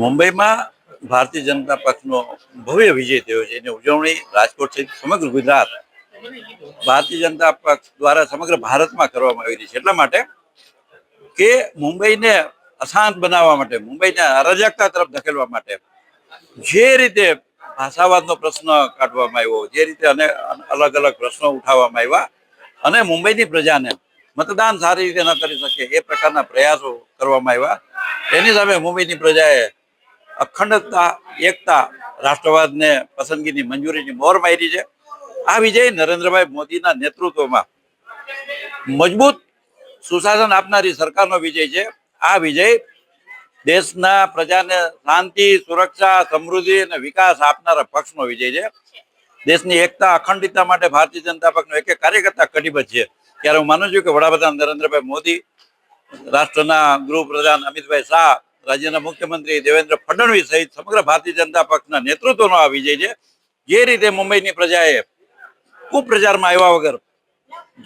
મુંબઈમાં ભારતીય જનતા પક્ષનો ભવ્ય વિજય થયો છે. એની ઉજવણી રાજકોટ સહિત સમગ્ર ગુજરાત ભારતીય જનતા પક્ષ દ્વારા સમગ્ર ભારતમાં કરવામાં આવી રહી છે. એટલા માટે કે મુંબઈને અશાંત બનાવવા માટે, મુંબઈને અરાજકતા તરફ ધકેલવા માટે જે રીતે ભાષાવાદનો પ્રશ્ન કાઢવામાં આવ્યો, જે રીતે અને અલગ અલગ પ્રશ્નો ઉઠાવવામાં આવ્યા અને મુંબઈની પ્રજાને મતદાન સારી રીતે ન કરી શકે એ પ્રકારના પ્રયાસો કરવામાં આવ્યા. એની સામે મુંબઈની પ્રજાએ અખંડતા, એકતા, રાષ્ટ્રવાદને પસંદગીની મંજૂરીની મોર મારી છે. આ વિજય નરેન્દ્રભાઈ મોદીના નેતૃત્વમાં મજબૂત સુશાસન આપનારી સરકારનો વિજય છે. આ વિજય દેશના પ્રજાને શાંતિ, સુરક્ષા, સમૃદ્ધિ અને વિકાસ આપનારા પક્ષનો વિજય છે. દેશની એકતા, અખંડિતતા માટે ભારતીય જનતા પક્ષનો એક એક કાર્યકર્તા કટિબદ્ધ છે. ત્યારે હું માનું છું કે વડાપ્રધાન નરેન્દ્રભાઈ મોદી રાષ્ટ્રના ગૃહપ્રધાન અમિતભાઈ શાહ, રાજ્યના મુખ્યમંત્રી દેવેન્દ્ર ફડણવીસ સહિત સમગ્ર ભારતીય જનતા પક્ષના નેતૃત્વનો આ વિજય છે. જે રીતે મુંબઈની પ્રજાએ કુપ્રચારમાં આવ્યા વગર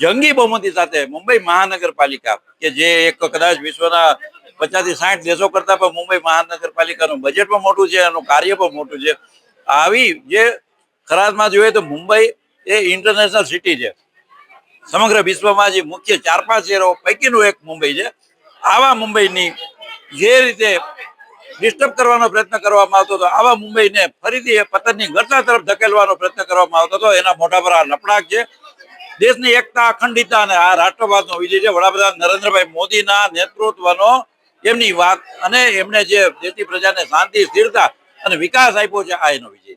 જંગી બહુમતી સાથે મુંબઈ મહાનગરપાલિકા, કે જે એક કદાચ વિશ્વના પચાસથી સાઠ દેશો કરતા પણ મુંબઈ મહાનગરપાલિકાનું બજેટ પણ મોટું છે, એનું કાર્ય પણ મોટું છે. આવી જે ખરાજમાં જોઈએ તો મુંબઈ એ ઇન્ટરનેશનલ સિટી છે. સમગ્ર વિશ્વમાં જે મુખ્ય ચાર પાંચ શહેરો, પૈકીનું એક મુંબઈ છે. આવા મુંબઈની જે રીતે ડિસ્ટર્બ કરવાનો પ્રયત્ન કરવામાં આવતો હતો, આવા મુંબઈને ફરીથી એ પતનની ગર્તા તરફ ધકેલવાનો પ્રયત્ન કરવામાં આવતો હતો. એના મોટા પર આ લપડાક છે. દેશની એકતા, અખંડિતતા અને આ રાષ્ટ્રવાદનો વિજય છે. વડાપ્રધાન નરેન્દ્રભાઈ મોદીના નેતૃત્વનો એમની વાત અને એમને જે દેશની પ્રજાને શાંતિ, સ્થિરતા અને વિકાસ આપ્યો છે, આ એનો વિજય